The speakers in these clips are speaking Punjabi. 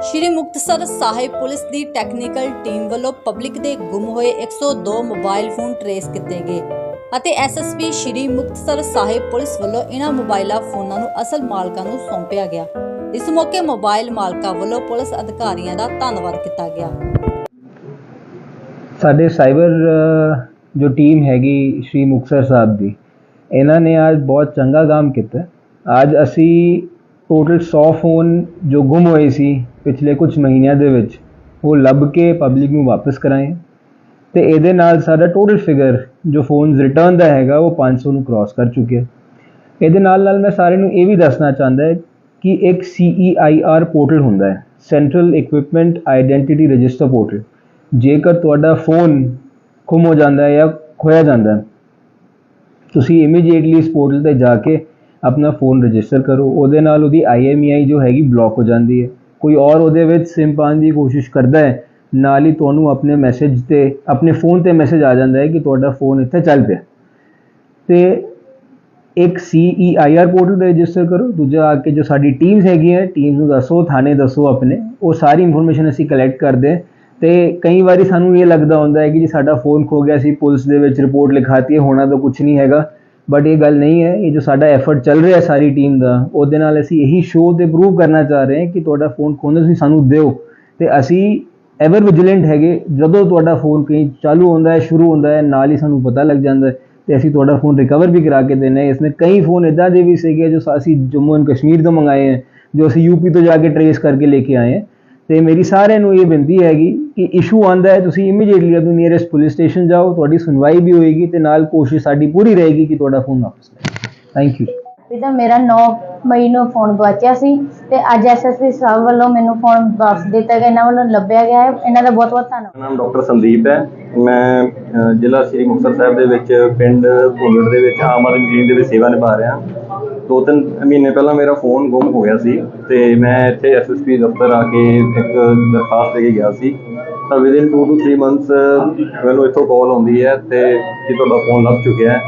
ਸ਼੍ਰੀ ਮੁਕਤਸਰ ਸਾਹਿਬ ਪੁਲਿਸ ਦੀ ਟੈਕਨੀਕਲ ਟੀਮ ਵੱਲੋਂ ਪਬਲਿਕ ਦੇ ਗੁੰਮ ਹੋਏ 102 ਮੋਬਾਈਲ ਫੋਨ ਟਰੇਸ ਕੀਤੇ ਗਏ ਅਤੇ ਐਸਐਸਪੀ ਸ਼੍ਰੀ ਮੁਕਤਸਰ ਸਾਹਿਬ ਪੁਲਿਸ ਵੱਲੋਂ ਇਹਨਾਂ ਮੋਬਾਈਲਾਂ ਫੋਨਾਂ ਨੂੰ ਅਸਲ ਮਾਲਕਾਂ ਨੂੰ ਸੌਂਪਿਆ ਗਿਆ। ਇਸ ਮੌਕੇ ਮੋਬਾਈਲ ਮਾਲਕਾਂ ਵੱਲੋਂ ਪੁਲਿਸ ਅਧਿਕਾਰੀਆਂ ਦਾ ਧੰਨਵਾਦ ਕੀਤਾ ਗਿਆ। ਸਾਡੇ ਸਾਈਬਰ ਜੋ ਟੀਮ ਹੈਗੀ ਸ਼੍ਰੀ ਮੁਕਤਸਰ ਸਾਹਿਬ ਦੀ, ਇਹਨਾਂ ਨੇ ਅੱਜ ਬਹੁਤ ਚੰਗਾ ਕੰਮ ਕੀਤਾ। ਅੱਜ ਅਸੀਂ ਟੋਟਲ 100 ਫੋਨ ਜੋ ਗੁੰਮ ਹੋਏ ਸੀ ਪਿਛਲੇ ਕੁਝ ਮਹੀਨਿਆਂ ਦੇ ਵਿੱਚ, ਉਹ ਲੱਭ ਕੇ ਪਬਲਿਕ ਨੂੰ ਵਾਪਸ ਕਰਾਏ ਤੇ ਇਹਦੇ ਨਾਲ ਸਾਡਾ ਟੋਟਲ ਫਿਗਰ ਜੋ ਫੋਨਸ ਰਿਟਰਨ ਦਾ ਹੈਗਾ, ਉਹ 500 ਨੂੰ ਕ੍ਰਾਸ ਕਰ ਚੁੱਕਿਆ। ਇਹਦੇ ਨਾਲ ਨਾਲ ਮੈਂ ਸਾਰਿਆਂ ਨੂੰ ਇਹ ਵੀ ਦੱਸਣਾ ਚਾਹੁੰਦਾ ਹੈ ਕਿ ਇੱਕ CEIR ਪੋਰਟਲ ਹੁੰਦਾ ਹੈ central equipment identity register portal ਜੇਕਰ ਤੁਹਾਡਾ ਫੋਨ ਖੁੰਮ ਹੋ ਜਾਂਦਾ ਹੈ ਜਾਂ ਖੋਇਆ ਜਾਂਦਾ ਹੈ, ਤੁਸੀਂ ਇਮੀਡੀਏਟਲੀ ਇਸ ਪੋਰਟਲ ਤੇ ਜਾ ਕੇ ਆਪਣਾ ਫੋਨ ਰਜਿਸਟਰ ਕਰੋ, ਉਹਦੇ ਨਾਲ ਉਹਦੀ IMEI ਜੋ ਹੈਗੀ ਬਲੌਕ ਹੋ ਜਾਂਦੀ ਹੈ। ਕੋਈ ਔਰ ਉਹਦੇ ਵਿੱਚ ਸਿਮ ਪਾਉਣ ਦੀ ਕੋਸ਼ਿਸ਼ ਕਰਦਾ ਹੈ, ਨਾਲ ਹੀ ਤੁਹਾਨੂੰ ਆਪਣੇ ਮੈਸੇਜ ਤੇ, ਆਪਣੇ ਫੋਨ ਤੇ ਮੈਸੇਜ ਆ ਜਾਂਦਾ ਹੈ ਕਿ ਤੁਹਾਡਾ ਫੋਨ ਇੱਥੇ ਚੱਲ ਪਿਆ। ਤੇ ਇੱਕ CEIR ਪੋਰਟਲ ਤੇ ਰਜਿਸਟਰ ਕਰੋ, ਦੂਜਾ ਆ ਕੇ ਜੋ ਸਾਡੀ ਟੀਮਸ ਹੈਗੀਆਂ ਟੀਮਸ ਨੂੰ ਦੱਸੋ, ਥਾਣੇ ਦੱਸੋ ਆਪਣੇ, ਉਹ ਸਾਰੀ ਇਨਫੋਰਮੇਸ਼ਨ ਅਸੀਂ ਕਲੈਕਟ ਕਰਦੇ ਹਾਂ। ਤੇ ਕਈ ਵਾਰੀ ਸਾਨੂੰ ਇਹ ਲੱਗਦਾ ਹੁੰਦਾ ਹੈ ਕਿ ਜੀ ਸਾਡਾ ਫੋਨ ਖੋ ਗਿਆ ਸੀ, ਪੁਲਿਸ ਦੇ ਵਿੱਚ ਰਿਪੋਰਟ ਲਿਖਾਤੀ ਹੈ, ਹੋਣਾ ਤਾਂ ਕੁਝ ਨਹੀਂ ਹੈਗਾ। ਬਟ ਇਹ ਗੱਲ ਨਹੀਂ ਹੈ, ਇਹ ਜੋ ਸਾਡਾ ਐਫਰਟ ਚੱਲ ਰਿਹਾ ਸਾਰੀ ਟੀਮ ਦਾ, ਉਹਦੇ ਨਾਲ ਅਸੀਂ ਇਹੀ ਸ਼ੋਅ ਤੇ ਪ੍ਰੂਵ ਕਰਨਾ ਚਾਹ ਰਹੇ ਹਾਂ ਕਿ ਤੁਹਾਡਾ ਫੋਨ ਖੋਣਾ ਤੁਸੀਂ ਸਾਨੂੰ ਦਿਓ। ਤੇ ਅਸੀਂ ਐਵਰ ਵਿਜੀਲੈਂਟ ਹੈਗੇ, ਜਦੋਂ ਤੁਹਾਡਾ ਫੋਨ ਕहीं ਚਾਲੂ ਹੁੰਦਾ ਹੈ, ਸ਼ੁਰੂ ਹੁੰਦਾ ਹੈ, ਨਾਲ ਹੀ ਸਾਨੂੰ ਪਤਾ ਲੱਗ ਜਾਂਦਾ ਹੈ ਤੇ ਅਸੀਂ ਤੁਹਾਡਾ ਫੋਨ ਰਿਕਵਰ ਵੀ ਕਰਾ ਕੇ ਦੇਣਾ ਹੈ। ਇਸमें ਕਈ ਫੋਨ ਇਦਾਂ ਦੇ ਵੀ ਸੀਗੇ ਜੋ ਅਸੀਂ ਜੰਮੂ ਐਂਡ ਕਸ਼ਮੀਰ ਤੋਂ ਮੰਗਾਏ ਹੈ, ਜੋ ਅਸੀਂ ਯੂਪੀ ਤੋਂ ਜਾ ਕੇ ਟਰੇਸ ਕਰਕੇ ਲੈ ਕੇ ਆਏ ਹਾਂ। ਤੇ ਮੇਰੀ ਸਾਰਿਆਂ ਨੂੰ ਇਹ ਬੇਨਤੀ ਹੈਗੀ ਕਿ ਇਸ਼ੂ ਆਂਦਾ ਹੈ ਤੁਸੀਂ ਇਮੀਡੀਏਟਲੀ ਆਪਣੀ ਨੀਅਰੈਸਟ ਪੁਲਿਸ ਸਟੇਸ਼ਨ ਜਾਓ ਤੁਹਾਡੀ ਸੁਣਵਾਈ ਵੀ ਹੋਏਗੀ ਤੇ ਨਾਲ ਕੋਸ਼ਿਸ਼ ਸਾਡੀ ਪੂਰੀ ਰਹੇਗੀ ਕਿ ਤੁਹਾਡਾ ਫੋਨ ਵਾਪਸ ਲੈ ਥੈਂਕ ਯੂ ਜਿੱਦਾਂ ਮੇਰਾ 9 ਮਈ ਨੂੰ ਫੋਨ ਗਵਾਚਿਆ ਸੀ ਤੇ ਅੱਜ ਐਸਐਸਪੀ ਸਾਹਿਬ ਵੱਲੋਂ ਮੈਨੂੰ ਫੋਨ ਵਾਪਸ ਦਿੱਤਾ ਗਿਆ ਇਹਨਾਂ ਵੱਲੋਂ ਲੱਭਿਆ ਗਿਆ ਹੈ। ਇਹਨਾਂ ਦਾ ਬਹੁਤ ਬਹੁਤ ਧੰਨਵਾਦ। ਮੇਰਾ ਨਾਮ ਡਾਕਟਰ ਸੰਦੀਪ ਹੈ। ਮੈਂ ਜ਼ਿਲ੍ਹਾ ਸ੍ਰੀ ਮੁਕਤਸਰ ਸਾਹਿਬ ਦੇ ਵਿੱਚ ਪਿੰਡ ਭੁੱਲੜ ਦੇ ਵਿੱਚ ਆਮ ਆਦਮੀ ਟੀਮ ਦੇ ਵਿੱਚ ਸੇਵਾ ਨਿਭਾ ਰਿਹਾ। ਦੋ ਤਿੰਨ ਮਹੀਨੇ ਪਹਿਲਾਂ ਮੇਰਾ ਫੋਨ ਗੁੰਮ ਹੋ ਗਿਆ ਸੀ ਤੇ ਮੈਂ ਇੱਥੇ ਐਸਐਸਪੀ ਦਫ਼ਤਰ ਆ ਕੇ ਇੱਕ ਦਰਖਾਸਤ ਦੇ ਕੇ ਗਿਆ ਸੀ। ਤਾਂ ਵਿਦਿਨ 2 ਟੂ 3 ਮੰਥਸ ਮੈਨੂੰ ਇੱਥੋਂ ਕਾਲ ਆਉਂਦੀ ਹੈ ਤੇ ਕਿ ਤੁਹਾਡਾ ਫੋਨ ਲੱਭ ਚੁੱਕਿਆ ਹੈ।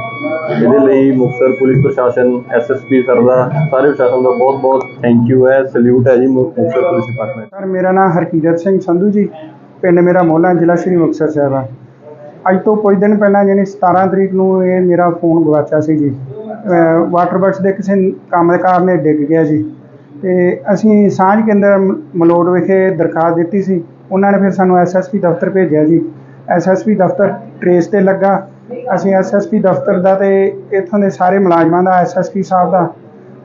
ਇਹਦੇ ਲਈ ਮੁਕਤਸਰ ਪੁਲਿਸ ਪ੍ਰਸ਼ਾਸਨ ਐਸਐਸਪੀ ਸਰ ਦਾ, ਸਾਰੇ ਪ੍ਰਸ਼ਾਸਨ ਦਾ ਬਹੁਤ ਬਹੁਤ ਥੈਂਕ ਯੂ ਹੈ। ਸਲੂਟ ਹੈ ਜੀ ਮੁਕਤਸਰ ਪੁਲਿਸ ਡਿਪਾਰਟਮੈਂਟ ਸਰ, ਮੇਰਾ ਨਾਮ ਹਰਕੀਰਤ ਸਿੰਘ ਸੰਧੂ ਜੀ। ਪਿੰਡ ਮੇਰਾ ਮੋਹਲਾ, ਜ਼ਿਲ੍ਹਾ ਸ਼੍ਰੀ ਮੁਕਤਸਰ ਸਾਹਿਬ ਆ। ਅੱਜ ਤੋਂ ਕੁਝ ਦਿਨ ਪਹਿਲਾਂ, ਯਾਨੀ 17 ਤਰੀਕ ਨੂੰ ਇਹ ਮੇਰਾ ਫੋਨ ਗਵਾਚਿਆ ਸੀ ਜੀ। ਵਾਟਰ ਬਕਸ ਦੇ ਕਿਸੇ ਕੰਮ ਕੰਮਕਾਰ ਨੇ ਡਿੱਗ ਗਿਆ ਜੀ। ਤੇ ਅਸੀਂ ਸਾਂਝ ਕੇਂਦਰ ਮ- ਮਲੋਟ ਵਿਖੇ ਦਰਖਾਸਤ ਦਿੱਤੀ ਸੀ। ਉਹਨਾਂ ਨੇ ਫਿਰ ਸਾਨੂੰ ਐਸਐਸਪੀ ਦਫ਼ਤਰ ਭੇਜਿਆ ਜੀ। ਐਸਐਸਪੀ ਦਫ਼ਤਰ ਟਰੇਸ ਤੇ ਲੱਗਾ। ਅਸੀਂ ਐਸਐਸਪੀ ਦਫ਼ਤਰ ਦਾ ਤੇ ਇੱਥੋਂ ਦੇ ਸਾਰੇ ਮੁਲਾਜ਼ਮਾਂ ਦਾ ਐਸਐਸਪੀ ਸਾਹਿਬ ਦਾ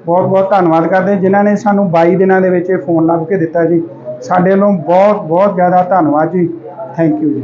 ਬਹੁਤ ਬਹੁਤ ਧੰਨਵਾਦ ਕਰਦੇ ਜਿਨ੍ਹਾਂ ਨੇ ਸਾਨੂੰ 22 ਦਿਨਾਂ ਦੇ ਵਿੱਚ ਇਹ ਫੋਨ ਲੱਭ ਕੇ ਦਿੱਤਾ ਜੀ। ਸਾਡੇ ਵੱਲੋਂ ਬਹੁਤ ਬਹੁਤ ਜ਼ਿਆਦਾ ਧੰਨਵਾਦ ਜੀ। ਥੈਂਕ ਯੂ ਜੀ।